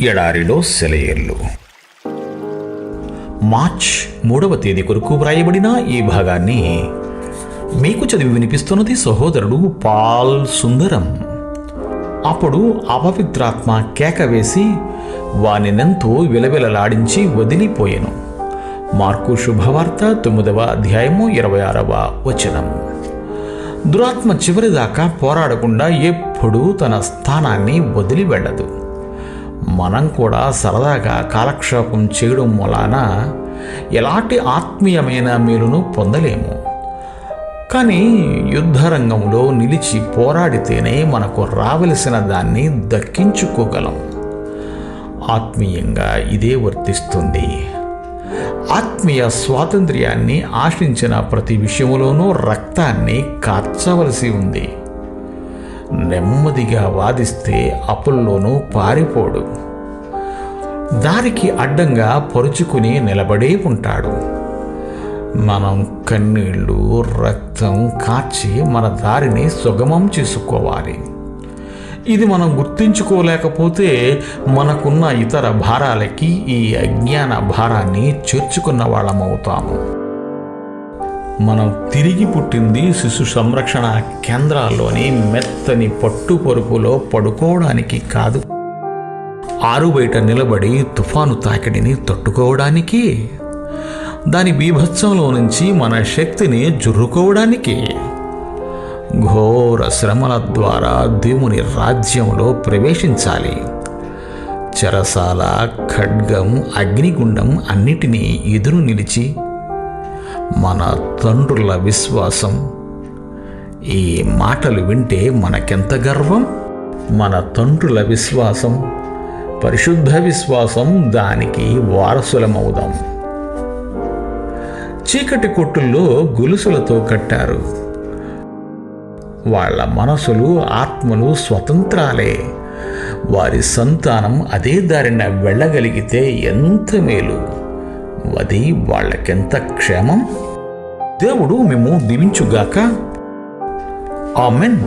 ఎడారిలో సెలయేర్లు. మార్చ్ మూడవ తేదీ కొరకు వ్రాయబడిన ఈ భాగాన్ని మీకు చదివి వినిపిస్తున్నది సహోదరుడు పాల్ సుందరం. అప్పుడు అపవిత్రాత్మ కేక వేసి వానినెంతో విలవిలలాడించి వదిలిపోయెను. మార్కు శుభవార్త తొమ్మిదవ అధ్యాయము ఇరవై ఆరవ వచనం. దురాత్మ చివరిదాకా పోరాడకుండా ఎప్పుడూ తన స్థానాన్ని వదిలి వెళ్ళదు మనం కూడా సరదాగా కాలక్షేపం చేయడం మూలాన ఎలాంటి ఆత్మీయమైన మేలును పొందలేము. కానీ యుద్ధరంగంలో నిలిచి పోరాడితేనే మనకు రావలసిన దాన్ని దక్కించుకోగలం. ఆత్మీయంగా ఇదే వర్తిస్తుంది. ఆత్మీయ స్వాతంత్ర్యాన్ని ఆశించిన ప్రతి విషయంలోనూ రక్తాన్ని కార్చవలసి ఉంది. నెమ్మదిగా వాదిస్తే అప్పుల్లోనూ పారిపోడు. దారికి అడ్డంగా పరుచుకుని నిలబడే ఉంటాడు. మనం కన్నీళ్ళు రక్తం కాచి మన దారిని సుగమం చేసుకోవాలి. ఇది మనం గుర్తించుకోలేకపోతే మనకున్న ఇతర భారాలకి ఈ అజ్ఞాన భారాన్ని చేర్చుకున్న వాళ్ళమవుతాము. మనం తిరిగి పుట్టింది శిశు సంరక్షణ కేంద్రాల్లోని మెత్తని పట్టు పరుపులో పడుకోవడానికి కాదు. ఆరు బయట నిలబడి తుఫాను తాకిడిని తట్టుకోవడానికి దాని బీభత్సంలో నుంచి మన శక్తిని జుర్రుకోవడానికి ఘోర శ్రమల ద్వారా దేవుని రాజ్యంలో ప్రవేశించాలి. చెరసాల ఖడ్గం అగ్నిగుండం అన్నిటినీ ఎదురు నిలిచి మన తండ్రుల విశ్వాసం. ఈ మాటలు వింటే మనకెంత గర్వం? మన తండ్రుల విశ్వాసం పరిశుద్ధ విశ్వాసం దానికి వారసులమవుదాం. చీకటి కొట్టుల్లో గొలుసులతో కట్టారు. వాళ్ళ మనసులు ఆత్మలు స్వతంత్రాలే. వారి సంతానం అదే దారిన వెళ్ళగలిగితే ఎంత మేలు. అది వాళ్ళకెంత క్షేమం? దేవుడు మేము దీవించుగాక. ఆమెన్.